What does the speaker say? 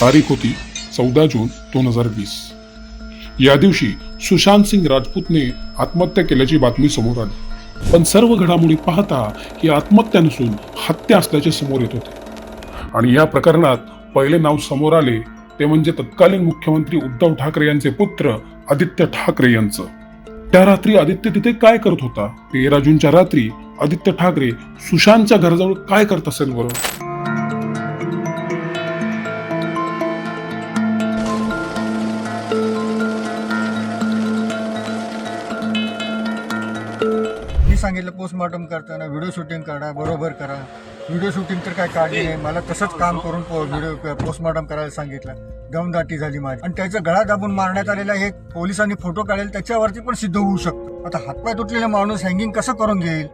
तारीख होती चौदा जून दोन हजार वीस. या दिवशी सुशांत सिंग राजपूतने आत्महत्या केल्याची बातमी समोर आली. पण सर्व घडामोडी पाहता ही आत्महत्या नसून हत्या असल्याचे समोर येत होते. आणि या प्रकरणात पहिले नाव समोर आले ते म्हणजे तत्कालीन मुख्यमंत्री उद्धव ठाकरे यांचे पुत्र आदित्य ठाकरे यांचं. त्या रात्री आदित्य तिथे काय करत होता? तेरा जूनच्या रात्री आदित्य ठाकरे सुशांतच्या घराजवळ काय करत असेल बरं? मी सांगितलं पोस्टमॉर्टम करताना व्हिडिओ शूटिंग करा बरोबर करा. व्हिडिओ शूटिंग तर काय काढली नाही. मला तसंच काम करून व्हिडिओ पोस्टमॉर्टम करायला सांगितलं. दमदाटी झाली माझी. आणि त्याचा गळा दाबून मारण्यात आलेला हे पोलिसांनी फोटो काढेल त्याच्यावरती पण सिद्ध होऊ शकतो. आता हातपाय तुटलेला माणूस हँगिंग कसं करून घेईल?